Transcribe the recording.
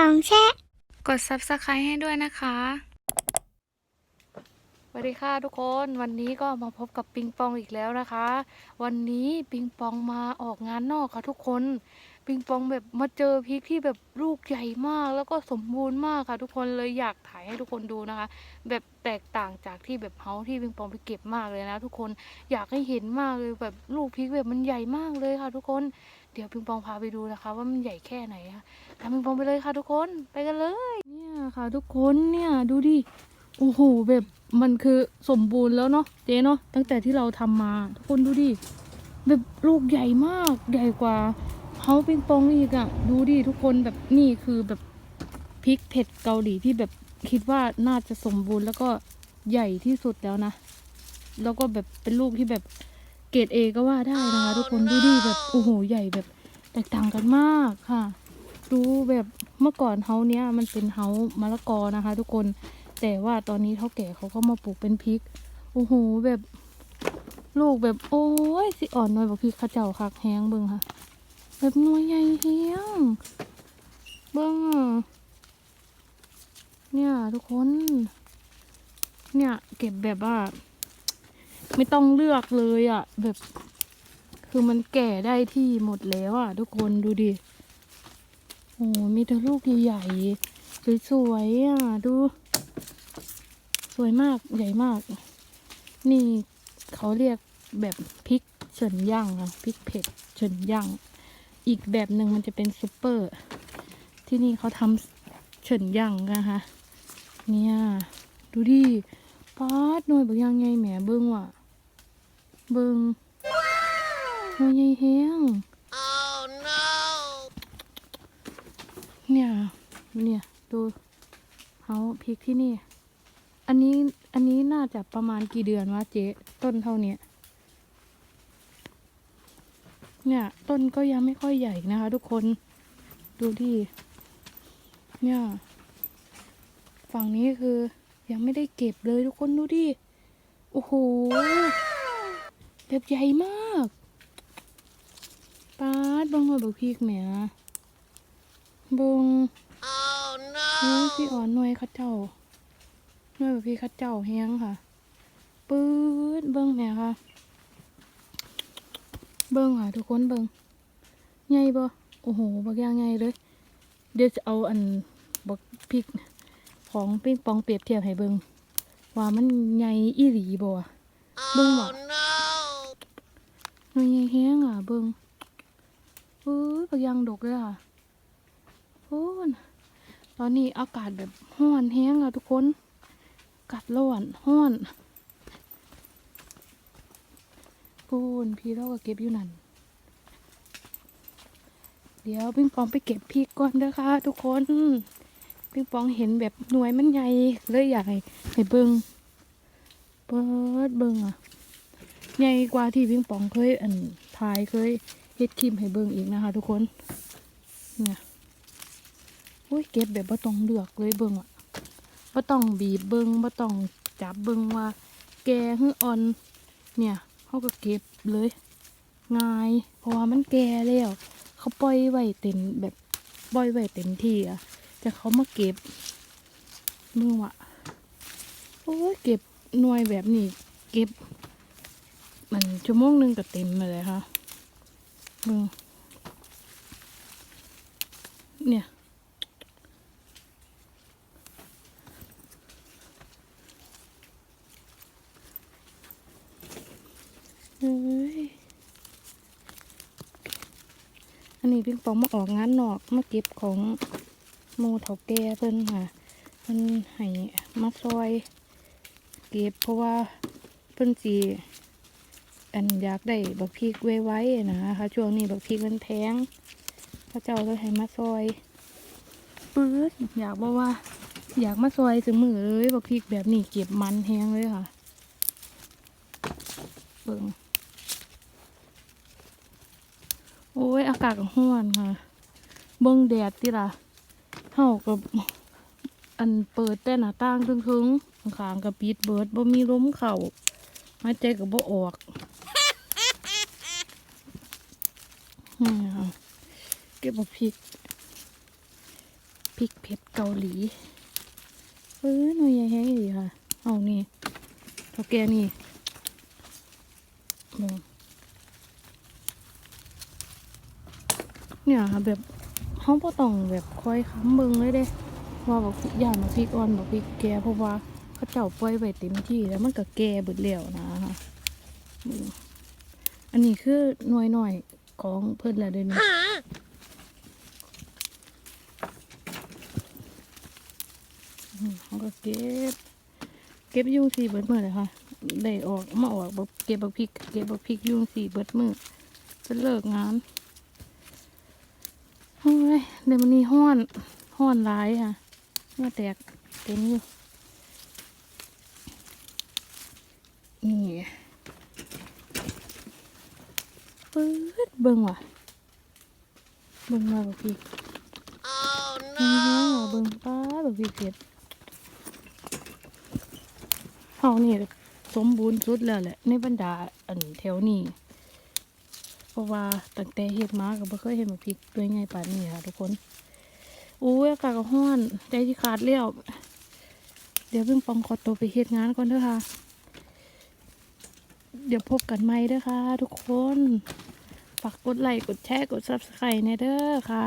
ปองแชะ กด subscribe ให้ด้วยนะคะ วัสดีค่ะทุกคนวันนี้ก็มาพบกับปิงปองอีกแล้วนะคะ วันนี้ปิงปองมาออกงานนอกค่ะทุกคน ปิงปองแบบมาเจอพริกที่แบบลูกใหญ่มาก แล้วก็สมบูรณ์มากค่ะ ทุกคนเลยอยากถ่ายให้ทุกคนดูนะคะ แบบแตกต่างจากที่แบบเฮาที่ปิงปองไปเก็บมากเลยนะ ทุกคนอยากให้เห็นมากเลยแบบลูกพริกแบบมันใหญ่มากเลยค่ะ ทุกคนเดี๋ยวปิงปองพาไปดูนะคะ ว่ามันใหญ่แค่ไหนค่ะตามปิงปองไปเลยค่ะ ทุกคนไปกันเลย เนี่ยค่ะ ทุกคนเนี่ยดูดิ โอ้โหแบบมันคือสมบูรณ์แล้วเนาะเจ๊เนาะตั้งแต่ที่เราทำมา ทุกคนดูดิแบบลูกใหญ่มากใหญ่กว่าเฮาปิงปองอีกอะ่ะดูดิทุกคนแบบนี่คือแบบพริกเผ็ดเกาหลีที่แบบคิดว่าน่าจะสมบูรณ์แล้วก็ใหญ่ที่สุดแล้วนะ แล้วก็แบบเป็นลูกที่แบบเกรดเอก็ว่าได้นะคะทุกคนดูดิแบบโอ้โหใหญ่แบบแตกต่างกันมากค่ะ ดูแบบเมื่อก่อนเฮาเนี้ยมันเป็นเฮามะละกอนะคะ ทุกคน แต่ว่าตอนนี้เท่าแก่เขาก็มาปลูกเป็นพริก โอ้โหแบบ ลูกแบบโอ้ยสิอ่อนหน่อยบอกพริกข้าเจ้าคักแห้งเบิ่งค่ะ แบบหน่วยใหญ่เฮียงเบิ่งอะเนี่ยทุกคน เนี่ย เก็บแบบว่า ไม่ต้องเลือกเลยอะ่ะ แบบ คือมันแก่ได้ที่หมดแล้วอะ่ะ ทุกคนดูดิโอ้มีแต่ลูกใหญ่ๆสวยๆอะ ดู วยมากใหญ่มาก นี่เขาเรียกแบบพริกเฉินย่างอะพริกเผ็ดเฉินย่าง อีกแบบหนึ่งมันจะเป็นซุปเปอร์ ที่นี่เขาทำเฉินย่างนะคะเนี่ยดูดิป๊าดหน่วยบางอย่างไงแหมเบิ้งว่ะ เบิ้งหน่วยใหญ่แห้งเนี่ย เนี่ย ดูเขาพริกที่นี่ อันนี้อันนี้น่าจะประมาณกี่เดือนวะเจ๊ต้นเท่าเนี้ยเนี่ย ต้นก็ยังไม่ค่อยใหญ่นะคะ ทุกคนดูที่เนี่ยฝั่งนี้คือ ยังไม่ได้เก็บเลยทุกคนดูดิโอ้โหแบบใหญ่มากปาดเบังหน่อยบักพริกแหมเบิงเฮ้ยพี่อ่อนหน่วยเข้าเจ้าห น่แบบพี่ข้าเจ้าแห้งค่ะ ปื๊ดเบิงแหม่ยค่ะ เบิงค่ะทุกคนเบิงใหญ่บ่โอ้โหบักย่างใหญ่เลย เดี๋ยวจะเอาอันบักพริกของปิ้งปองเปรียบเทียบให้เบิงว่ามันใหญ่อีหลีบ่อะเบิงว่ะหน่วยใหญ่แห้งอะเบิงเอ้ยบักย่างดกเลยอะโอ้นตอนนี้อากาศแบบห้อนแห้งอะทุกคน กาศร้อนห้อนปูนพี่เราก็เก็บอยู่นั่น เดี๋ยวปิงปองไปเก็บพริกก่อนเด้อค่ะทุกคนปิงปองเห็นแบบหน่วยมันใหญ่เลยอยากให้ให้เบิงเปิดเบิงอะใหญ่กว่าที่ปิงปองเคยอันทายเคยเฮ็ดคลิปให้เบิงอีกนะคะ ทุกคนเนี่ยโอ้ยเก็บแบบบ่ต้องเลือกเลยเบิงอะ บ่ต้องบีบเบิ่งบ่ต้องจับเบิงว่า แก่หรืออ่อน เนี่ยเขาก็เก็บเลยง่ายเพราะว่ามันแก่แล้วเขาปล่อยไว้เต็มแบบปล่อยไว้เต็มที่อะจะเขามาเก็บมือวะโอ้ยเก็บหน่วยแบบนี้ เก็บ มันชั่วโมงหนึงก็เต็มเลยค่ะเบิ่งเนี่ย เฮ้ยอันนี้พี่ปองมาออกงานนอกมาเก็บของโมเถาแก่เพิ่นค่ะมันให้มาซอย เก็บเพราะว่าเพิ่นสีอันอยากได้บักพริกไว้ๆนะคะช่วงนี้บักพริกมันแพงพระเจ้าก็ให้มาซอยปื๊ดอยากบอกว่า อยากมาซอยถึงมือเลยบักพริกแบบนี้เก็บมันแห้งเลยค่ะเบิ่ง โอ้ย อากาศก็ร้อนค่ะ เบิ่งแดดติล่ะเฮากับอันเปิดแต่หน้าต่างทึงๆข้างกับปิดเบิดบ่มีลมเข้าหายใจก็บ่ออกนี่ค่ะเก็บบักพริกพริกเผ็ดเกาหลีเออหน่วยใหญ่แห้งดีค่ะ เอานี่เท่าแกนี่ เนี่ยค่ะแบบเขาบ่ต้องแบบคอยค้ำเบิงเลยเด้ว่าบอกพริกย่านบอกพริกอ่อนบอกพริกแกเพราะว่าเขาเจ้าปล่อยไว้เต็มที่แล้วมันก็แกเบิดแล้วนะคะอันนี้คือหน่วยหน่อยๆของเพิ่นแล้วเดี๋ยวนี้เขาก็เก็บ เก็บยุ่งสีเบิดมือเลยค่ะได้ออกมาออกบอกเก็บบักพริก เก็บบักพริกยุ่งสีเบิดมือจะเลิกงาน เดี๋ยวมันนี้ห้อนห้อนร้ายค่ะเมื่อแตกเต็มอยู่ นี่ปื๊ดเบิ่งว่ะเบิ่งมาบักพี่นี่ฮะเบิ่งป้าบักพี่เผ็ดเฮานี่สมบูรณ์สุดแล้วแหละในบรรดาอันแถวนี้ ราะว่าตั้งแต่เห็ดมาก็บ่เคยเห็นมะพริกตัวใหญ่ปานนี้ค่ะทุกคนอู้ยอากาศก็ร้อนใจที่ขาดแล้วเดี๋ยวเพิ่งปองขอตัวไปเฮ็ดงานก่อนเด้อค่ะ เดี๋ยวพบกันใหม่เด้อค่ะ ทุกคน ฝากกดไลค์กดแชร์กดซับสไครต์เนี่ยเด้อค่ะ